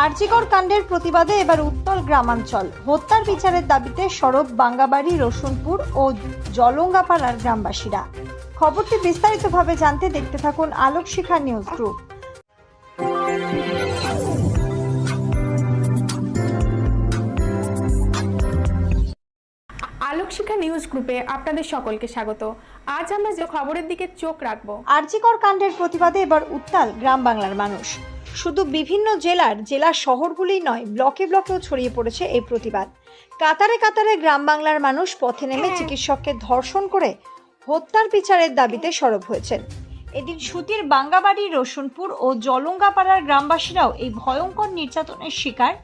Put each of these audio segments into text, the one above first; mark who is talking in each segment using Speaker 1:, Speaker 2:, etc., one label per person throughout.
Speaker 1: আরজিকর কাণ্ডের প্রতিবাদে এবার উত্তর গ্রামাঞ্চল। হত্যার বিচারের দাবিতে সড়ক বাঙ্গাবাড়ি রসুনপুর ও জলঙ্গাপাড়ার গ্রামবাসীরা। খবরটি বিস্তারিতভাবে জানতে দেখতে থাকুন Alok Shikha news group.
Speaker 2: Alokshikha news গ্রুপে আপনাদের সকলকে স্বাগত। আজ আমরা যে খবরের দিকে চোখ রাখব।
Speaker 1: আরজিকর কাণ্ডের প্রতিবাদে এবার উত্তাল গ্রাম বাংলার মানুষ। শুধু বিভিন্ন জেলার জেলা শহরগুলিই নয় ব্লকে ব্লকেও ছড়িয়ে পড়েছে এই প্রতিবাদ। কাতারে কাতারে গ্রাম বাংলার মানুষ পথে নেমে চিকিৎসককে ধর্ষণ করে হত্যার বিচারের দাবিতে সরব হয়েছেন। এদিন সুতির বাঙ্গাবাড়ি রসুনপুর ও জলঙ্গাপাড়ার গ্রামবাসীরাও এই ভয়ঙ্কর নির্যাতনের শিকার।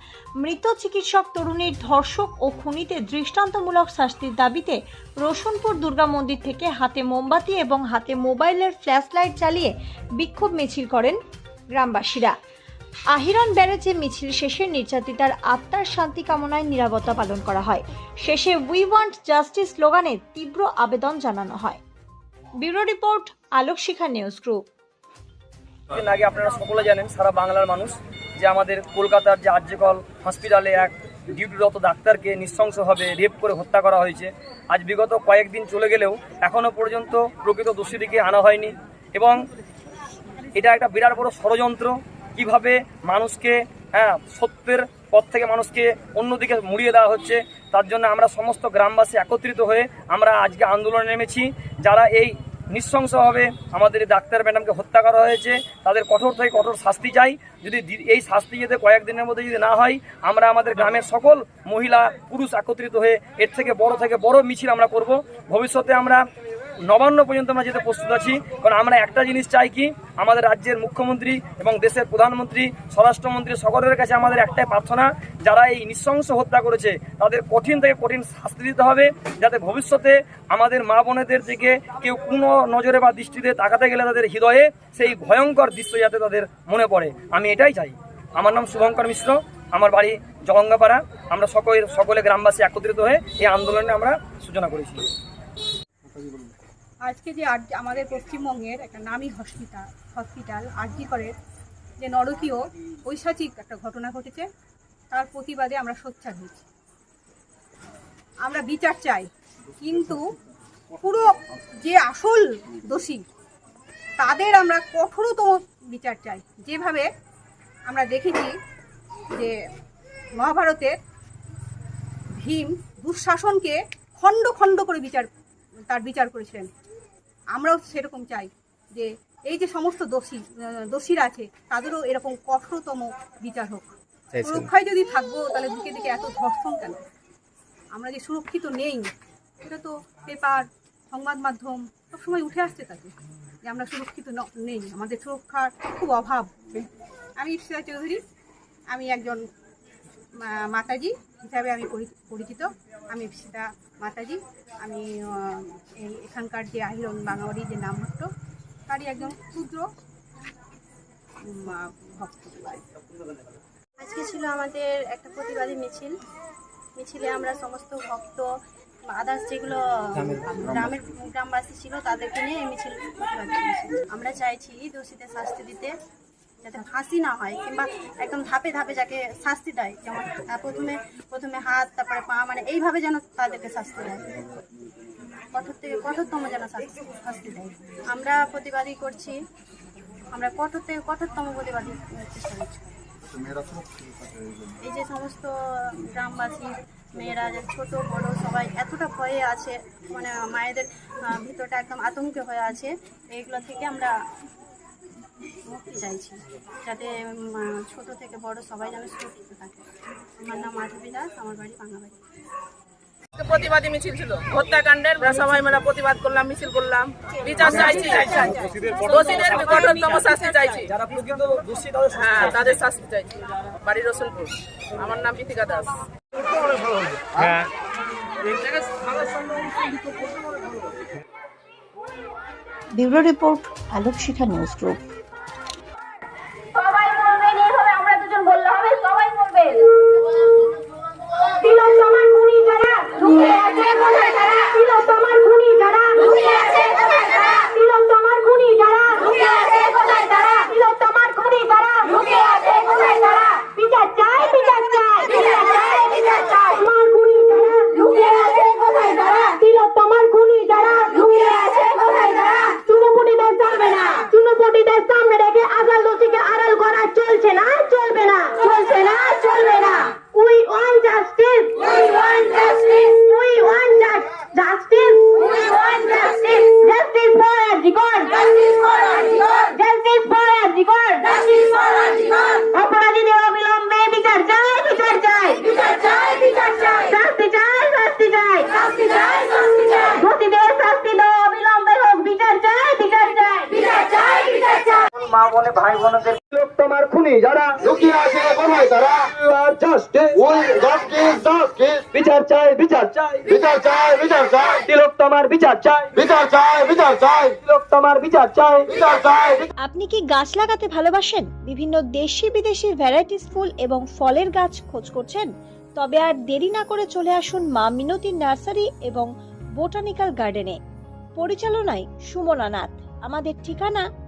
Speaker 1: মৃত চিকিৎসক তরুণীর ধর্ষক ও খুনিতে দৃষ্টান্তমূলক শাস্তির দাবিতে রসুনপুর দুর্গা মন্দির থেকে হাতে মোমবাতি এবং হাতে মোবাইলের ফ্ল্যাশ লাইট চালিয়ে বিক্ষোভ মিছিল করেন গ্রামবাসীরা। আহিরন ব্যারেজে মিছিল শেষে নির্যাতিতার আত্মার শান্তি কামনায় নিরাপত্তা পালন করা হয়। শেষে উই ওয়ান্ট জাস্টিস স্লোগানে তীব্র আবেদন জানানো হয়। Bureau report Alok Shikha news group.
Speaker 3: আগে আপনারা সকলে জানেন, সারা বাংলার মানুষ, যে আমাদের কলকাতার যে আর্যকল হসপিটালে এক ডিউটিরত ডাক্তারকে নৃশংসভাবে রেপ করে হত্যা করা হয়েছে। আজ বিগত কয়েকদিন চলে গেলেও এখনও পর্যন্ত প্রকৃত দোষীদিকে আনা হয়নি এবং এটা একটা বিরাট বড় ষড়যন্ত্র। কীভাবে মানুষকে হ্যাঁ সত্যের পথ থেকে মানুষকে অন্যদিকে মুড়িয়ে দেওয়া হচ্ছে, তার জন্য আমরা সমস্ত গ্রামবাসী একত্রিত হয়ে আমরা আজকে আন্দোলনে নেমেছি। যারা এই নৃশংসভাবে আমাদের ডাক্তার ম্যাডামকে হত্যা করা হয়েছে, তাদের কঠোর থেকে কঠোর শাস্তি চাই। যদি এই শাস্তি যদি কয়েকদিনের মধ্যে যদি না হয়, আমরা আমাদের গ্রামের সকল মহিলা, পুরুষ একত্রিত হয়ে এর থেকে বড় থেকে বড় মিছিল আমরা করব। ভবিষ্যতে আমরা নবান্ন পর্যন্ত আমরা যেতে প্রস্তুত আছি। কারণ আমরা একটা জিনিস চাই কি, আমাদের রাজ্যের মুখ্যমন্ত্রী এবং দেশের প্রধানমন্ত্রী, স্বরাষ্ট্রমন্ত্রী সকলের কাছে আমাদের একটাই প্রার্থনা, যারা এই নৃশংস হত্যা করেছে, তাদের কঠিন থেকে কঠিন শাস্তি দিতে হবে, যাতে ভবিষ্যতে আমাদের মা বোনেদের দিকে কেউ কোনো নজরে বা দৃষ্টিতে তাকাতে গেলে তাদের হৃদয়ে সেই ভয়ঙ্কর দৃশ্য যাতে তাদের মনে পড়ে। আমি এটাই চাই। আমার নাম শুভঙ্কর মিশ্র, আমার বাড়ি জগঙ্গাপাড়া। আমরা সকলে সকলে গ্রামবাসী একত্রিত হয়ে এই আন্দোলনে আমরা সূচনা করেছি।
Speaker 4: আজকে যে আর আমাদের পশ্চিমবঙ্গের একটা নামী হসপিটাল হসপিটাল আরজি করের যে নরকীয় ঐশাচিক একটা ঘটনা ঘটেছে, তার প্রতিবাদে আমরা সোচ্চার হয়েছি। আমরা বিচার চাই, কিন্তু পুরো যে আসল দোষী, তাদের আমরা কঠোরতম বিচার চাই। যেভাবে আমরা দেখেছি যে মহাভারতের ভীম দুঃশাসনকে খণ্ড খণ্ড করে বিচার, তার বিচার করেছিলেন। আমরাও সেরকম চাই যে এই যে সমস্ত দোষী দোষীরা আছে তাদেরও এরকম কঠোরতম বিচার হোক। সুরক্ষায় যদি থাকব তাহলে দিকে দিকে এত ধর্ষণ কেন? আমরা যে সুরক্ষিত নেই এটা তো পেপার সংবাদ মাধ্যম সবসময় উঠে আসছে তাকে যে আমরা সুরক্ষিত নেই। আমাদের সুরক্ষার খুব অভাব। আমি ইফসিয়া চৌধুরী আমি একজন মাতাজি হিসাবে আমি পরিচিত। আমি সীতা মাতাজি। আমি এই এখানকার যে আহিরন বাঙাবাড়ির যে নাম ভট্ট তারই একজন ক্ষুদ্র ভক্ত।
Speaker 5: আজকে ছিল আমাদের একটা প্রতিবাদী মিছিল। মিছিলে আমরা সমস্ত ভক্ত আদার্স যেগুলো গ্রামের গ্রামবাসী ছিল তাদেরকে নিয়ে এই মিছিল আমরা চাইছি দোষীদের শাস্তি দিতে। যাতে ফাঁসি না হয় কিংবা একদম ধাপে ধাপে যাকে শাস্তি দেয়, যেমন প্রথমে প্রথমে হাত, তারপরে পা মানে এইভাবে যেন তাদেরকে শাস্তি দেয়। কঠোর থেকে কঠোরতম যেন শাস্তি দেয়। আমরা প্রতিবাদী করছি। আমরা কঠোর থেকে কঠোরতম প্রতিবাদী চেষ্টা করছি। এই যে সমস্ত গ্রামবাসী, মেয়েরা, যে ছোট, বড়, সবাই এতটা ভয়ে আছে মানে মায়েদের ভিতরটা একদম আতঙ্কে হয়ে আছে, এইগুলো থেকে আমরা চাইছি যাতে ছোট থেকে বড় সবাই যেন সুরক্ষিত থাকে। আমার নাম মাধবী দাস আমার বাড়ি বাঙাবাড়ি।
Speaker 6: প্রতিবাদী মিছিল ছিল। হত্যাকাণ্ডের সবাই মিলে প্রতিবাদ করলাম মিছিল করলাম। বিচার চাইছি দোষীদের কঠোরতম শাস্তি চাইছি। হ্যাঁ তাদের শাস্তি চাইছি। বাড়ি রসুলপুর। আমার নাম Bithika Das.
Speaker 1: Bureau report Alok Shikha news group
Speaker 7: সবাই বলবেন এইভাবে আমরা দুজন বললে হবে সবাই বলবেন তিলোত্তমার খুনি যারা লুকিয়ে আছে কোথায় তারা তিলোত্তমার খুনি যারা লুকিয়ে আছে কোথায় তারা তিলোত্তমার খুনি যারা লুকিয়ে আছে কোথায় তারা তিলোত্তমার খুনি যারা লুকিয়ে আছে কোথায় তারা বিচার
Speaker 3: বোনে ভাই বোনদের
Speaker 8: তোমার খুনি যারা লুকিয়ে আছে কোথায় তারা? জাস্টিস উই জাস্টিস জাস্টিস বিচার চাই বিচার চাই। বিচার চাই বিচার চাই। তিলক তোমার বিচার চাই। বিচার চাই বিচার চাই। তিলক তোমার বিচার চাই। বিচার চাই।
Speaker 1: আপনি কি গাছ লাগাতে ভালোবাসেন? বিভিন্ন দেশি বিদেশি ভ্যারাইটিস ফুল এবং ফলের গাছ খোঁজ করছেন? তবে আর দেরি না করে চলে আসুন মা মিনতি নার্সারি এবং বোটানিক্যাল গার্ডেনে। পরিচালনায় সুমনা নাথ। আমাদের ঠিকানা